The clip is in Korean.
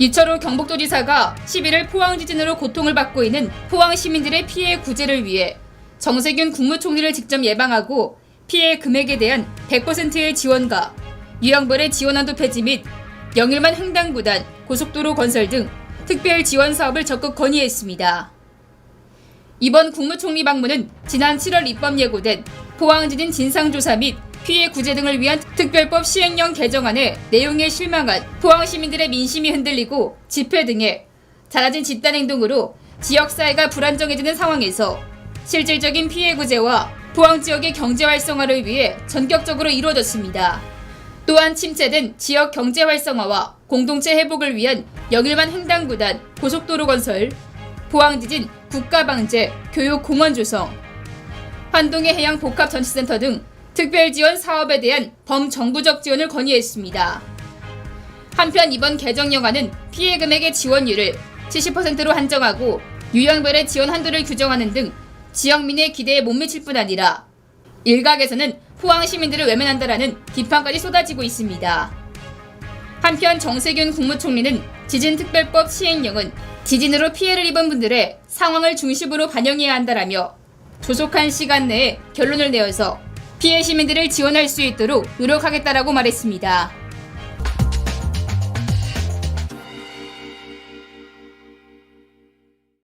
이철우 경북도지사가 11일 포항 지진으로 고통을 받고 있는 포항 시민들의 피해 구제를 위해 정세균 국무총리를 직접 예방하고 피해 금액에 대한 100%의 지원과 유형별의 지원한도 폐지 및 영일만 횡단구단, 고속도로 건설 등 특별 지원 사업을 적극 건의했습니다. 이번 국무총리 방문은 지난 7월 입법 예고된 포항 지진 진상조사 및 피해 구제 등을 위한 특별법 시행령 개정안의 내용에 실망한 포항 시민들의 민심이 흔들리고 집회 등의 잦아진 집단 행동으로 지역 사회가 불안정해지는 상황에서 실질적인 피해 구제와 포항 지역의 경제 활성화를 위해 전격적으로 이루어졌습니다. 또한 침체된 지역 경제 활성화와 공동체 회복을 위한 영일만 횡단구단, 고속도로 건설, 포항 지진 국가방재, 교육 공원 조성, 환동의 해양 복합 전시센터 등 특별 지원 사업에 대한 범정부적 지원을 건의했습니다. 한편 이번 개정령안은 피해 금액의 지원율을 70%로 한정하고 유형별의 지원 한도를 규정하는 등 지역민의 기대에 못 미칠 뿐 아니라 일각에서는 포항 시민들을 외면한다라는 비판까지 쏟아지고 있습니다. 한편 정세균 국무총리는 지진특별법 시행령은 지진으로 피해를 입은 분들의 상황을 중심으로 반영해야 한다라며 조속한 시간 내에 결론을 내어서 피해 시민들을 지원할 수 있도록 노력하겠다라고 말했습니다.